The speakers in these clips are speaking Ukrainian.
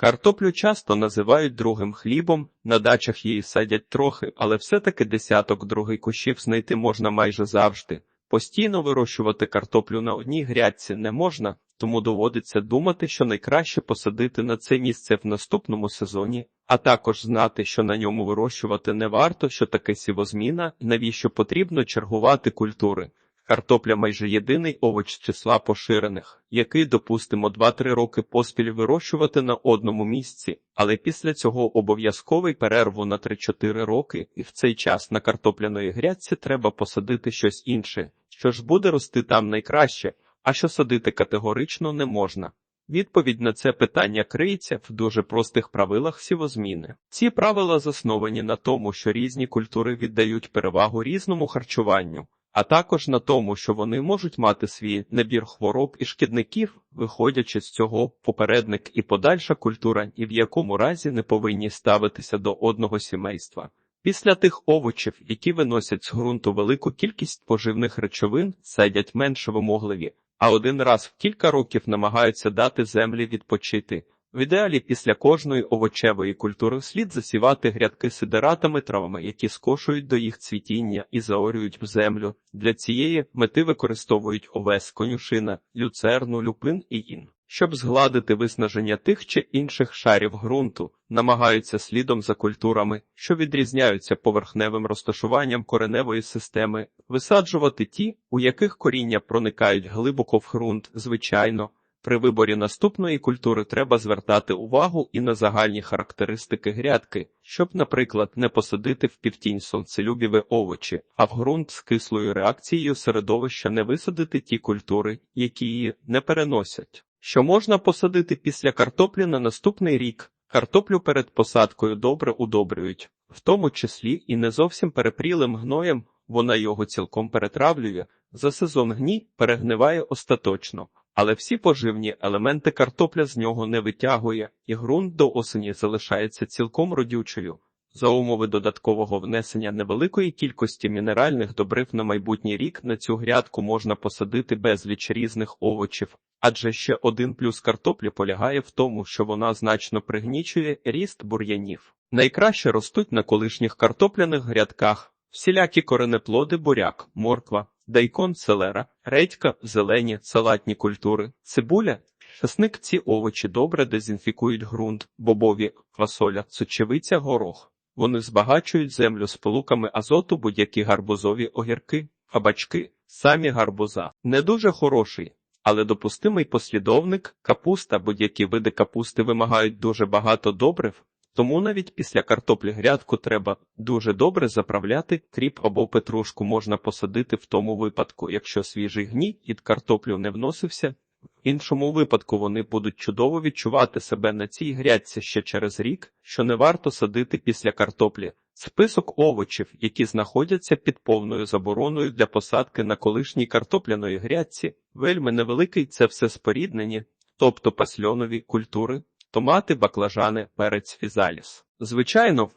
Картоплю часто називають другим хлібом, на дачах її садять трохи, але все-таки десяток другий кущів знайти можна майже завжди. Постійно вирощувати картоплю на одній грядці не можна, тому доводиться думати, що найкраще посадити на це місце в наступному сезоні, а також знати, що на ньому вирощувати не варто, що таке сівозміна, навіщо потрібно чергувати культури. Картопля майже єдиний овоч з числа поширених, який, допустимо, 2-3 роки поспіль вирощувати на одному місці, але після цього обов'язковий перерву на 3-4 роки, і в цей час на картопляної грядці треба посадити щось інше, що ж буде рости там найкраще, а що садити категорично не можна. Відповідь на це питання криється в дуже простих правилах сівозміни. Ці правила засновані на тому, що різні культури віддають перевагу різному харчуванню а також на тому, що вони можуть мати свій набір хвороб і шкідників, виходячи з цього, попередник і подальша культура ні в якому разі не повинні ставитися до одного сімейства. Після тих овочів, які виносять з ґрунту велику кількість поживних речовин, садять менше вимогливі, а один раз в кілька років намагаються дати землі відпочити. В ідеалі після кожної овочевої культури слід засівати грядки сидератами травами, які скошують до їх цвітіння і заорюють в землю. Для цієї мети використовують овес, конюшина, люцерну, люпин і ін. Щоб згладити виснаження тих чи інших шарів ґрунту, намагаються слідом за культурами, що відрізняються поверхневим розташуванням кореневої системи, висаджувати ті, у яких коріння проникають глибоко в ґрунт, звичайно. При виборі наступної культури треба звертати увагу і на загальні характеристики грядки, щоб, наприклад, не посадити в півтінь сонцелюбіві овочі, а в ґрунт з кислою реакцією середовища не висадити ті культури, які її не переносять. Що можна посадити після картоплі на наступний рік? Картоплю перед посадкою добре удобрюють, в тому числі і не зовсім перепрілим гноєм, вона його цілком перетравлює, за сезон гній перегниває остаточно але всі поживні елементи картопля з нього не витягує, і ґрунт до осені залишається цілком родючою. За умови додаткового внесення невеликої кількості мінеральних добрив на майбутній рік на цю грядку можна посадити безліч різних овочів, адже ще один плюс картоплі полягає в тому, що вона значно пригнічує ріст бур'янів. Найкраще ростуть на колишніх картопляних грядках всілякі коренеплоди буряк, морква, дайкон селера, редька, зелені, салатні культури, цибуля. Часник ці овочі добре дезінфікують ґрунт, бобові, квасоля, сочевиця, горох. Вони збагачують землю сполуками азоту будь-які гарбузові огірки, кабачки, самі гарбуза. Не дуже хороший, але допустимий послідовник, капуста, будь-які види капусти вимагають дуже багато добрив, тому навіть після картоплі грядку треба дуже добре заправляти, кріп або петрушку можна посадити в тому випадку, якщо свіжий гній від картоплю не вносився. В іншому випадку вони будуть чудово відчувати себе на цій грядці ще через рік, що не варто садити після картоплі. Список овочів, які знаходяться під повною забороною для посадки на колишній картопляної грядці, вельми невеликий це все споріднені, тобто пасльонові культури, томати, баклажани, перець фізаліс. Звичайно, в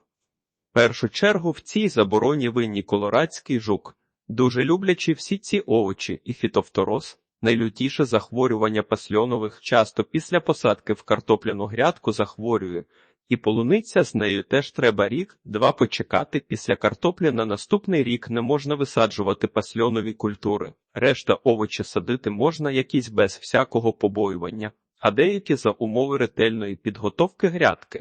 першу чергу в цій забороні винні колорадський жук, дуже люблячи всі ці овочі і фітофтороз, найлютіше захворювання пасльонових часто після посадки в картопляну грядку захворює, і полуниця з нею теж треба рік-два почекати. Після картоплі на наступний рік не можна висаджувати пасльонові культури. Решта овочі садити можна якісь без всякого побоювання а деякі за умови ретельної підготовки грядки.